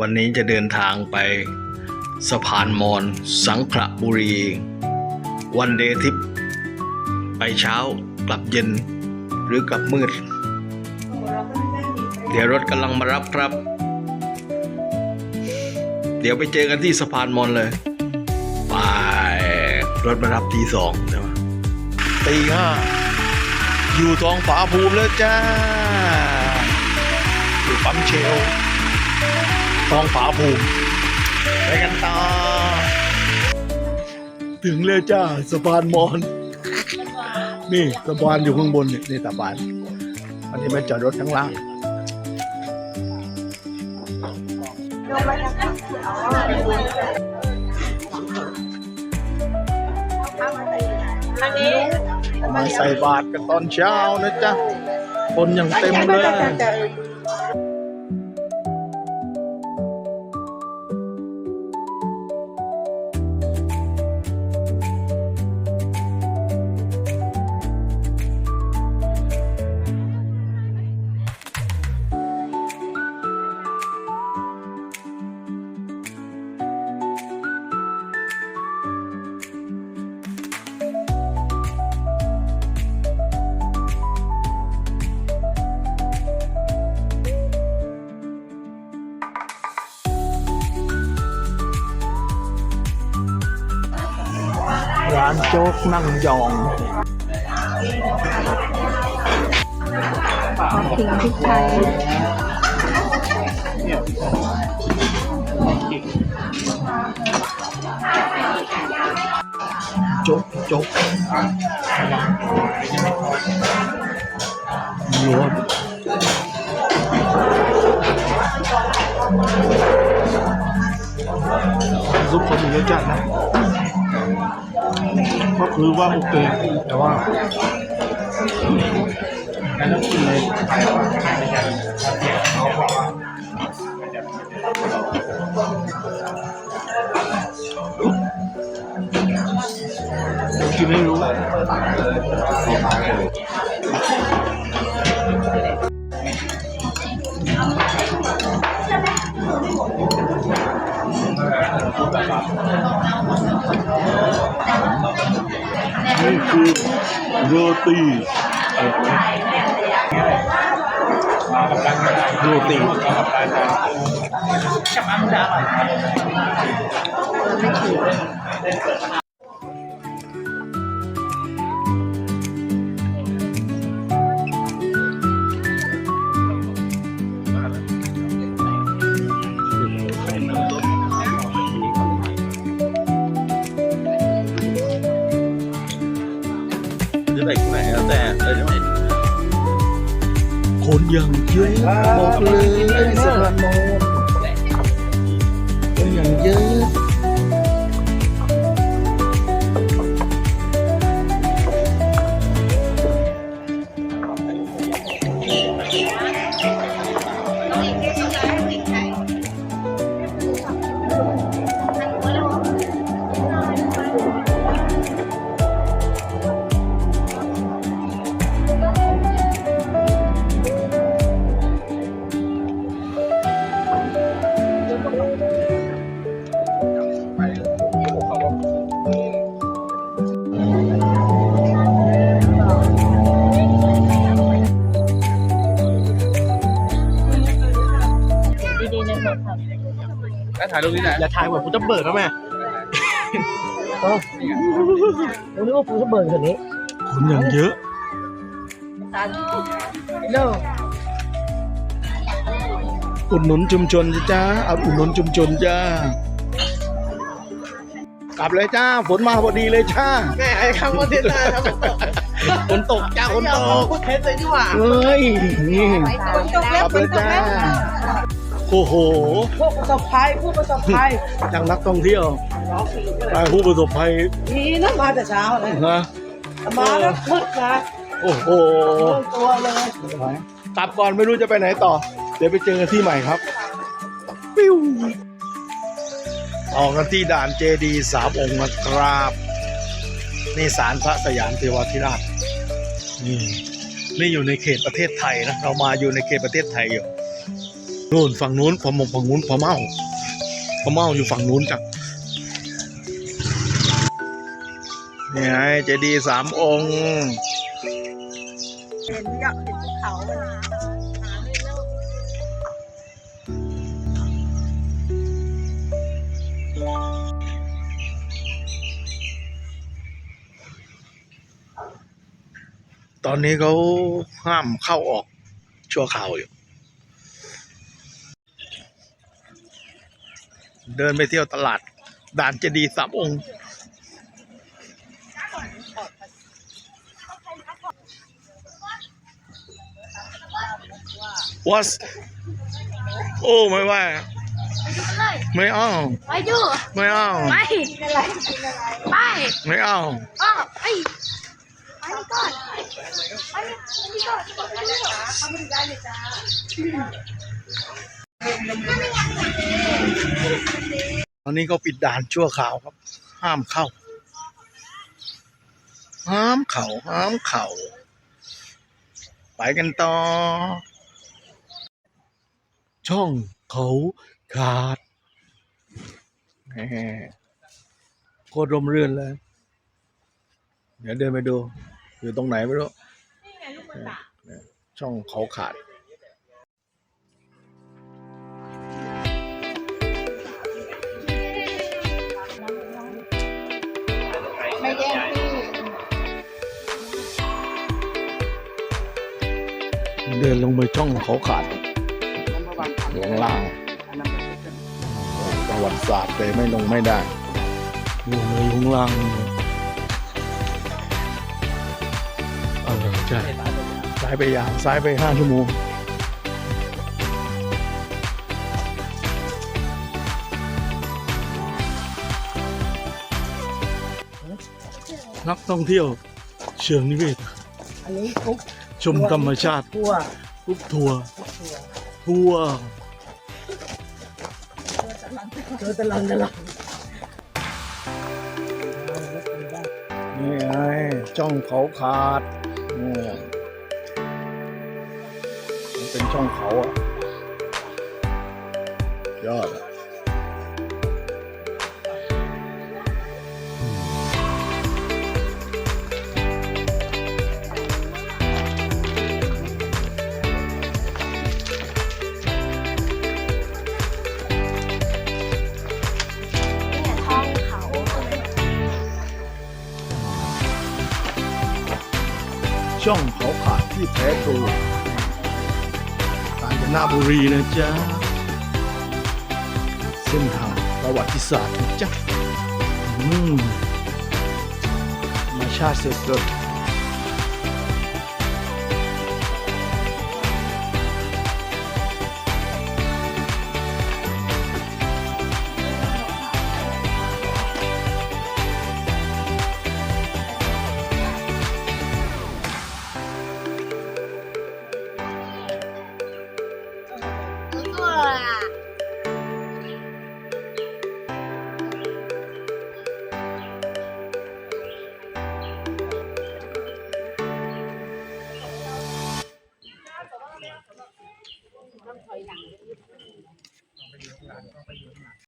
วันนี้จะเดินทางไปสะพานมอนสังขละบุรี วันเดย์ทริป ไปเช้ากลับเย็นหรือกลับมืด เดี๋ยวรถกำลังมารับครับ เดี๋ยวไปเจอกันที่สะพานมอนเลยไปรถมารับทีสองใช่ไหมตีห้าอยู่ท้องฝาภูมิแล้วจ้าอยู่ปั๊มเชล ท้องฝาภูมิไปกันต่อ ถึงแล้วจ้าสะพานมอน นี่สะพานอยู่ข้างบนเนี่ยนี่สะพานอันนี้มาจอดรถข้างล่างอันนี้มาใส่บาตรกันตอนเช้านะจ๊ะ คนยังเต็มเลย ร้านโจ๊กนั่งยองขอขิงพ กไทยโจ๊กโจ๊กรวมซุปเขารสจัดนะก็คือว่าโอเคแต่ว่าการต้องกินเลยกินไม่รู้ นี่คือโรตีโรตีจะ คนยังเยอะบอกเลยสะพานมอนคนยังเยอะ แล้วถ่ายรูปนี้ไหนอย่าถ่ายเหมือนพุทธเบิกนะแม่ผมนึกว่าฟูจะเบิร์นคนนี้คนยังเยอะโน่อุดหนุนชุมชนจ้าเอาอุดหนุนชุมชนจ้ากลับเลยจ้าฝนมาพอดีเลยจ้าแม่ไอ้คำว่าเทน่าครับฝนตกจ้าฝนตกพูดเท็จเลยดีกว่าเฮ้ยนี่ฝนตกกแล้ลัวบฝเลนยตกจ้าแล้ว โอ้โหพวกประสบภัยผู้ประสบภัยจากนักท่องเที่ยวไปผู้ประสบภัยนี่นะมาแต่เช้าเลยนะมาแล้วมืดนะโอ้โหเริ่มตัวเลยกลับก่อนไม่รู้จะไปไหนต่อ เดี๋ยวไปเจอกันที่ใหม่ครับปิ้วออกกันที่ด่านเจดีสามองค์นะครับนี่ศาลพระสยามเทวาธิราชนี่นี่อยู่ในเขตประเทศไทยนะเรามาอยู่ในเขตประเทศไทยอยู่ นู่นฝั่งนู้นผมฝั่งนู้นพอเมาพอเมาอยู่ฝั่งนู้นจ้ะนี่ไงเจดีย์สามองค์เห็นอยากเห็นภูเขาตอนนี้เขาห้ามเข้าออกชั่วคราวอยู่ เดินไปเที่ยวตลาด ด่านเจดีย์สามองค์ was โอ้ไม่ว่า ไม่เอา ไปดูไม่เอา ไปไปไม่เอาอ้อไปไปนี่ก่อนไปนี่ก่อนไปนี่ก่อน ทำไม่ได้เลยจ้าตอนนี้ก็ปิดด่านชั่วคราวครับ ห้ามเข้า ห้ามเข่าห้ามเข่า ไปกันต่อ ช่องเขาขาดแหมโคตรร่มรื่นเลย เดี๋ยวเดินไปดู อยู่ตรงไหนไม่รู้เนี่ยช่องเขาขาด แย่งที่เดินลงไปช่องเขาขาดลงล่างประวัติศาสตร์เลยไม่ลงไม่ได้อยู่เลยข้างล่างเออใช่ซ้ายไปยาวซ้ายไปห้าชั่วโมง นักท่องเที่ยว เชิงนิเวศ อันนี้คุกชมธรรมชาติ ทั่วทุกทัวร์ทัวร์เจอตะลังตะลังนี่ไงช่องเขาขาดนี่มันเป็นช่องเขาอะยอดอะ ช่องเขาขาดที่แท้ทรูกาญจนบุรีนะจ๊ะ เส้นทางประวัติศาสตร์นะจ๊ะ อืมมาชาติสดๆ